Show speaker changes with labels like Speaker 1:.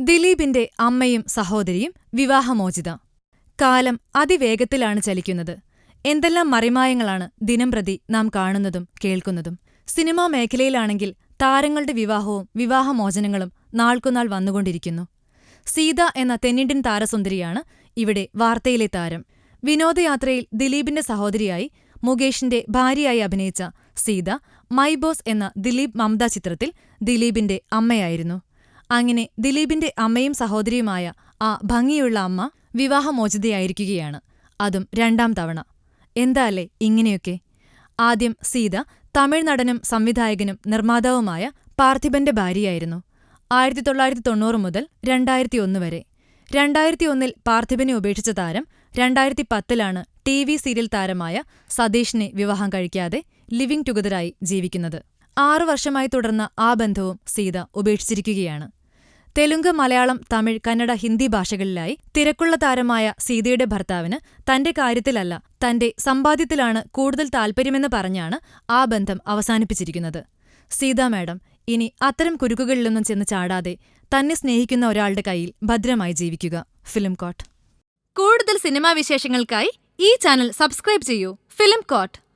Speaker 1: ദിലീപിന്റെ അമ്മയും സഹോദരിയും വിവാഹമോചിത. കാലം അതിവേഗത്തിലാണ് ചലിക്കുന്നത്. എന്തെല്ലാം മറിമായങ്ങളാണ് ദിനംപ്രതി നാം കാണുന്നതും കേൾക്കുന്നതും. സിനിമാ മേഖലയിലാണെങ്കിൽ താരങ്ങളുടെ വിവാഹവും വിവാഹമോചനങ്ങളും നാൾക്കുനാൾ വന്നുകൊണ്ടിരിക്കുന്നു. സീത എന്ന തെന്നിന്ത്യൻ താരസുന്ദരിയാണ് ഇവിടെ വാർത്തയിലെ താരം. വിനോദയാത്രയിൽ ദിലീപിന്റെ സഹോദരിയായി മുകേഷിന്റെ ഭാര്യയായി അഭിനയിച്ച സീത മൈ ബോസ് എന്ന ദിലീപ് മമത ചിത്രത്തിൽ ദിലീപിന്റെ അമ്മയായിരുന്നു. അങ്ങനെ ദിലീപിന്റെ അമ്മയും സഹോദരിയുമായ ആ ഭംഗിയുള്ള അമ്മ വിവാഹമോചിതയായിരിക്കുകയാണ്. അതും രണ്ടാം തവണ. എന്താല്ലേ ഇങ്ങനെയൊക്കെ? ആദ്യം സീത തമിഴ് നടനും സംവിധായകനും നിർമ്മാതാവുമായ പാർത്ഥിബന്റെ ഭാര്യയായിരുന്നു. ആയിരത്തി തൊള്ളായിരത്തി തൊണ്ണൂറ് മുതൽ രണ്ടായിരത്തി ഒന്ന് വരെ. രണ്ടായിരത്തി ഒന്നിൽ പാർത്ഥിബനെ ഉപേക്ഷിച്ച താരം രണ്ടായിരത്തി പത്തിലാണ് ടി വി സീരിയൽ താരമായ സതീഷിനെ വിവാഹം കഴിക്കാതെ ലിവിംഗ് ടുഗദറായി ജീവിക്കുന്നത്. ആറു വർഷമായി തുടർന്ന ആ ബന്ധവും സീത ഉപേക്ഷിച്ചിരിക്കുകയാണ്. തെലുങ്ക് മലയാളം തമിഴ് കന്നഡ ഹിന്ദി ഭാഷകളിലായി തിരക്കുള്ള താരമായ സീതയുടെ ഭർത്താവിന് തന്റെ കാര്യത്തിലല്ല തന്റെ സമ്പാദ്യത്തിലാണ് കൂടുതൽ താൽപ്പര്യമെന്ന് പറഞ്ഞാണ് ആ ബന്ധം അവസാനിപ്പിച്ചിരിക്കുന്നത്. സീത മാഡം ഇനി അത്തരം കുരുക്കുകളിലൊന്നും ചെന്ന് ചാടാതെ തന്നെ സ്നേഹിക്കുന്ന ഒരാളുടെ കയ്യിൽ ഭദ്രമായി ജീവിക്കുക. ഫിലിം കോട്ട് കൂടുതൽ സിനിമാ വിശേഷങ്ങൾക്കായി ഈ ചാനൽ സബ്സ്ക്രൈബ് ചെയ്യൂ. Film coat